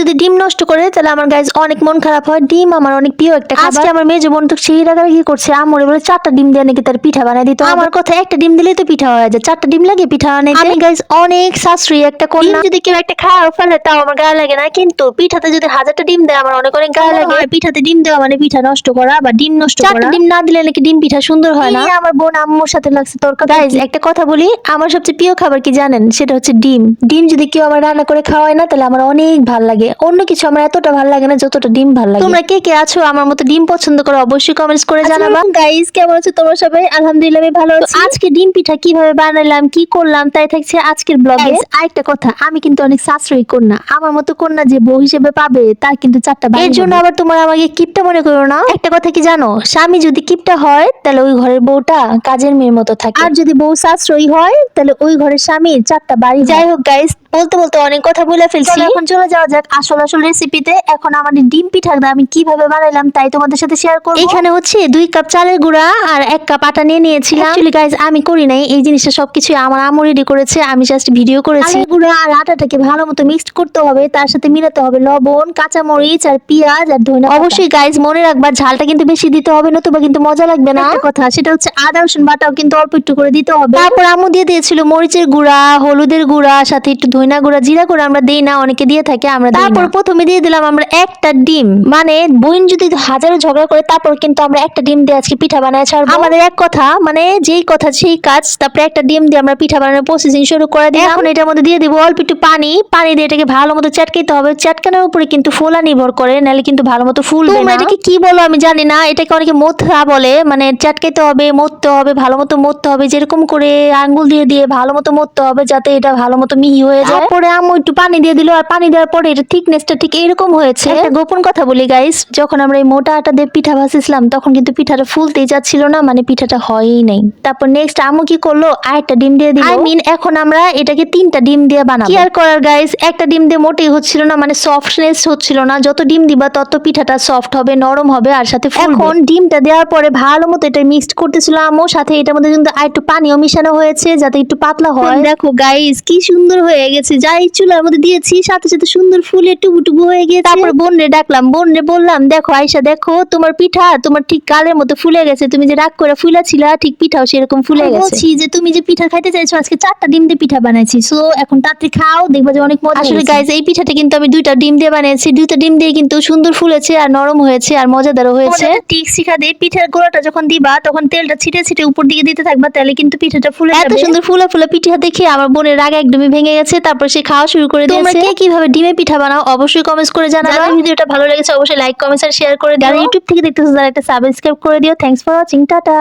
যদি ডিম নষ্ট করে তাহলে আমার গাইজ অনেক মন খারাপ হয়। ডিম আমার অনেক প্রিয় একটা আজকে আমার মেয়ে বোন তো সেই কি করছে। আমরে বলে চারটা ডিম দিয়ে নাকি তার পিঠা বানাই দিত? আমার কথা একটা ডিম দিলেই তো পিঠা হয়ে যায়। চারটা ডিম লাগে পিঠা বানাইতে? আমি গাইজ অনেক সাশ্রয়ী একটা কন্যা। যদি কেউ একটা খাওয়া ফেলে তাও আমার গায়ে লাগে না। কিন্তু পিঠাতে যদি হাজারটা ডিম দেয় আমার অনেক অনেক গায়ে লাগে। পিঠাতে ডিম দেওয়া মানে পিঠা নষ্ট করা বা ডিম নষ্ট করা। চারটা ডিম না দিলে নাকি ডিম পিঠা সুন্দর হয় না? আমার বোন আম্মুর সাথে লাগছে তরকারি গাইজ একটা কথা বলি আমার সবচেয়ে প্রিয় খাবার কি জানেন? সেটা হচ্ছে ডিম। ডিম যদি কেউ আমার রান্না করে খাওয়ায় না তাহলে আমার অনেক ভালো লাগে। অন্য কিছু আমার এতটা ভালো লাগে না যতটা ডিম ভালো লাগে। তোমরা কে কে আছো? আমার মতো ডিম পছন্দ করো অবশ্যই কমেন্টস করে জানাবা। গাইজ কেমন আছো তোমরা সবাই? আলহামদুলিল্লাহ আমি ভালো আছি। আজকে ডিম পিঠা কীভাবে বানালাম কি করলাম তাই থাকছে আজকের ব্লগে আরেকটা কথা আমি কিন্তু অনেক সাশ্রয়ী কন্যা। আমার মতো কন্যা যে বউ হিসেবে পাবে তার কিন্তু চারটা এর জন্য আবার তোমার আমাকে কিপটা মনে করো না। একটা কথা কি জানো? স্বামী যদি কিপটা হয় তাহলে ওই ঘরের বউটা কাজের মেয়ের মতো থাকে। আর যদি বউ সাশ্রয়ী হয় তাহলে ওই ঘরের স্বামীর চারটা বাড়ি যাই হোক গাইস বলতে বলতে অনেক কথা বলে ফেলছি। এখন চলে যাওয়া যাক। আসল আসল রেসিপিতে এখন আমাদের ডিম পিঠাটা আমি কীভাবে বানাইলাম তাই তোমাদের সাথে শেয়ার করব। এখানে হচ্ছে দুই কাপ চালের গুঁড়া আর এক কাপ আটা নিয়ে নিয়েছিলাম। অ্যাকচুয়ালি গাইস আমি করি নাই। এই জিনিসটা সবকিছু আমার আম্মু রেডি করেছে। আমি জাস্ট ভিডিও করেছি। গুঁড়া আর আটাটাকে ভালো মতো মিক্সড করতে হবে। তার সাথে মিলাতে হবে লবণ কাঁচা মরিচ আর পেঁয়াজ আর ধনে অবশ্যই গাইস মনে রাখবা ঝালটা কিন্তু বেশি দিতে হবে নতুবা কিন্তু মজা লাগবে না। একটা কথা সেটা হচ্ছে আদা রসুন বাটাও কিন্তু অল্প একটু করে দিতে হবে। তারপর আম্মু দিয়ে দিয়েছিল মরিচের গুঁড়া হলুদের গুঁড়া সাথে একটু ধইনা গুঁড়া জিরা গুঁড়া আমরা দেই না অনেকে দিয়ে থাকে আমরা না। তারপর প্রথমে দিয়ে দিলাম আমরা একটা ডিম। মানে বোন যদি হাজারো ঝগড়া করে তারপর কিন্তু আমরা একটা ডিম দিয়ে আজকে পিঠা বানায় ছাড়বো। আমাদের এক কথা মানে যেই কথা সেই কাজ তারপরে একটা ডিম দিয়ে আমরা পিঠা বানানোর প্রসেসিং শুরু করে দিই এখন এটার মধ্যে দিয়ে দিব অল্প একটু পানি। পানি দিয়ে এটাকে ভালো মতো চাটকাইতে হবে। চাটকানোর উপরে কিন্তু ফোলা নির্ভর করে নাহলে কিন্তু ভালো মতো ফুলবে না। এটাকে কি বলো আমি জানি না এটাকে অনেকে মোথা বলে। মানে চাটকাইতে হবে মরতে হবে ভালো মতো মরতে হবে যেরকম করে আঙ্গুল দিয়ে দিয়ে ভালো মতো মরতে হবে যাতে এটা ভালো মতো মিহি হয়ে যায়। তারপরে আম্মু একটু পানি দিয়ে দিল আর পানি দেওয়ার পরে এটা থিকনেসটা ঠিক এরকম হয়েছে। গোপন কথা বলি গাইস যখন আমরা এই মোটা আটা দিয়ে পিঠা ভাসিছিলাম তখন কিন্তু পিঠাটা ফুলতেই যাচ্ছিল না মানে পিঠাটা হয়ই নাই। তারপর নেক্সট আম্মু কি করল? আরেকটা ডিম দিয়ে দিল। আই মিন এখন আমরা এটাকে তিনটা ডিম দিয়ে বানাবো। কি আর করার গাইস একটা ডিম দিয়ে মোটেই হচ্ছিল না মানে সফটনেস হচ্ছিল না। যত ডিম দিবা তত পিঠাটা সফট হবে নরম হবে আর সাথে এখন ডিমটা দেওয়ার পরে ভালো মতো এটা মিক্সড করতেছিল আম্মু সাথে এটার মধ্যে কিন্তু আর একটু পানিও মিশানো হয়েছে যাতে একটু পাতলা হয়। দেখো গাইস কি সুন্দর হয়ে গেছে। যাই চুলার মধ্যে দিয়েছি সাথে সাথে সুন্দর ফুলে টুবু টুবু হয়ে গেছে। তারপর বোনরে ডাকলাম বোনরে বললাম দেখো আয়সা দেখো তোমার পিঠা তোমার ঠিক কালের মতো ফুলে গেছে। তুমি যে রাগ করে ফুলা ছিলা ঠিক পিঠাও সেরকম ফুলে গেছে। বলছি যে তুমি যে পিঠা খাইতে চাইছো আজকে চারটা ডিম দিয়ে পিঠা বানাইছি। সো এখন তাড়াতাড়ি খাও দেখবা যে অনেক মজা আসলে গাইস এই পিঠাটা কিন্তু আমি দুইটা ডিম দিয়ে বানিয়েছি। দুইটা ডিম দিয়ে কিন্তু সুন্দর ফুলেছে আর নরম হয়েছে আর মজাদারও হয়েছে। ঠিক শিখা দিয়ে পিঠার গোড়াটা যখন দিবা তখন তেলটা ছিটে ছিটে উপর দিকে দিতে থাকবা তাহলে কিন্তু পিঠাটা ফুলে এত সুন্দর ফুলা ফুলা পিঠা দেখে আমার বোনের রাগ একদমই ভেঙে গেছে। তারপর সে খাওয়া শুরু করে দিয়েছে। তোমরা কীভাবে ডিমে পিঠা বানাও অবশ্যই কমেন্টস করে জানাবে। ভিডিওটা ভালো লেগেছে অবশ্যই লাইক কমেন্টস আর শেয়ার করে দিও। ইউটিউব থেকে দেখতেছো যারা একটা সাবস্ক্রাইব করে দিও। Thanks for watching tata.